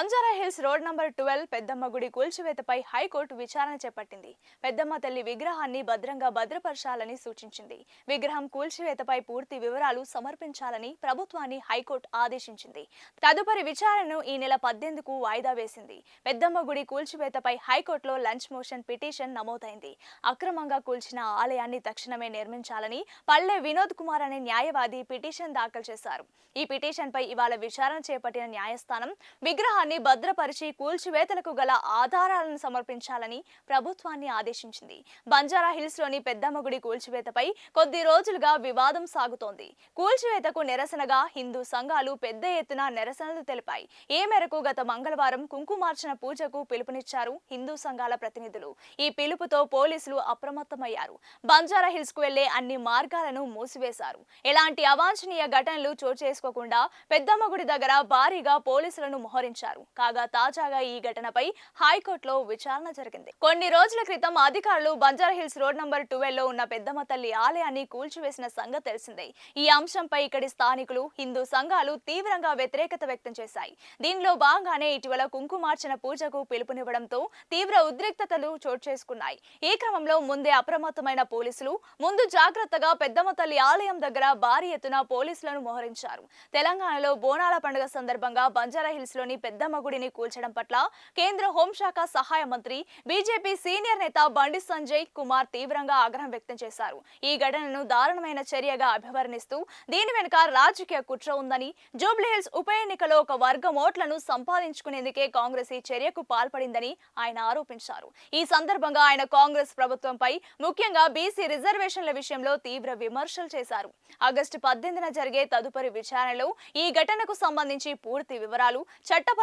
Banjara hills road number twelve Peddamma గుడి కూల్చివేతపై high court విచారణ చేపట్టింది. పెద్దమ్మ తల్లి విగ్రహాన్ని భద్రంగా భద్రపరచాలని సూచించింది. విగ్రహం కూల్చివేతపై పూర్తి వివరాలు సమర్పించాలని ప్రభుత్వాన్ని హైకోర్టు ఆదేశించింది. తదుపరి విచారణను ఈ నెల పద్దెనిమిదికు వాయిదా వేసింది. పెద్దమ్మ గుడి కూల్చివేతపై హైకోర్టులో లంచ్ మోషన్ పిటిషన్ నమోదైంది. అక్రమంగా కూల్చిన ఆలయాన్ని తక్షణమే నిర్మించాలని పల్లె వినోద్ కుమార్ అనే న్యాయవాది పిటిషన్ దాఖలు చేశారు. ఈ పిటిషన్పై ఇవాళ విచారణ చేపట్టిన న్యాయస్థానం విగ్రహాన్ని భద్రపరిచి కూల్చివేతలకు గల ఆధారాలను సమర్పించాలని ప్రభుత్వాన్ని ఆదేశించింది. బంజారా హిల్స్లోని పెద్దమ్మ గుడి కూల్చివేతపై కొద్ది రోజులుగా వివాదం సాగుతోంది. కూల్చివేతకు నిరసనగా హిందూ సంఘాలు పెద్ద ఎత్తున నిరసనలు తెలిపాయి. ఈ మేరకు గత మంగళవారం కుంకుమార్చన పూజకు పిలుపునిచ్చారు హిందూ సంఘాల ప్రతినిధులు. ఈ పిలుపుతో పోలీసులు అప్రమత్తమయ్యారు. బంజారా హిల్స్కు వెళ్ళే అన్ని మార్గాలను మూసివేశారు. ఎలాంటి అవాంఛనీయ ఘటనలు చోటు చేసుకోకుండా పెద్దమ్మ గుడి దగ్గర భారీగా పోలీసులను మోహరించారు. కాగా తాజాగా ఈ ఘటనపై హైకోర్టులో విచారణ జరిగింది. కొన్ని రోజుల క్రితం అధికారులు బంజారా హిల్స్ రోడ్ నంబర్ ట్వెల్వ్లో ఉన్న పెద్దమ్మ తల్లి ఆలయాన్ని కూల్చివేసిన సంగతి తెలిసిందే. ఈ అంశంపై ఇక్కడి స్థానికులు హిందూ సంఘాలు తీవ్రంగా వ్యతిరేకత వ్యక్తం చేశాయి. దీనిలో భాగంగానే ఇటీవల కుంకుమార్చన పూజకు పిలుపునివ్వడంతో తీవ్ర ఉద్రిక్తతలు చోటు చేసుకున్నాయి. ఈ క్రమంలో ముందే అప్రమత్తమైన పోలీసులు ముందు జాగ్రత్తగా పెద్దమ్మ తల్లి ఆలయం దగ్గర భారీ ఎత్తున పోలీసులను మోహరించారు. తెలంగాణలో బోనాల పండుగ సందర్భంగా బంజారా హిల్స్లోని పెద్దమ్మ గుడిని కూల్చడం పట్ల కేంద్ర హోంశాఖ సహాయ మంత్రి బీజేపీ సీనియర్ నేత బండి సంజయ్ కుమార్ తీవ్రంగా ఆగ్రహం వ్యక్తం చేశారు. ఈ ఘటనను దారుణమైన చర్యగా అభివర్ణిస్తూ దీని వెనుక రాజకీయ కుట్ర ఉందని జూబ్లీహిల్స్ ఉప ఎన్నికలో ఒక వర్గం ఓట్లను సంపాదించుకునేందుకే కాంగ్రెస్ ఈ చర్యకు పాల్పడిందని ఆయన ఆరోపించారు. ఈ సందర్భంగా ఆయన కాంగ్రెస్ ప్రభుత్వంపై ముఖ్యంగా బీసీ రిజర్వేషన్ల విషయంలో తీవ్ర విమర్శలు చేశారు. ఆగస్టు పద్దెనిమిదిన జరిగే తదుపరి విచారణలో ఈ ఘటనకు సంబంధించి పూర్తి వివరాలు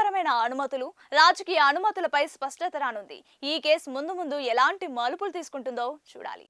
చట్టపరమైన అనుమతులు రాజకీయ అనుమతులపై స్పష్టత రానుంది. ఈ కేసు ముందు ముందు ఎలాంటి మలుపులు తీసుకుంటుందో చూడాలి.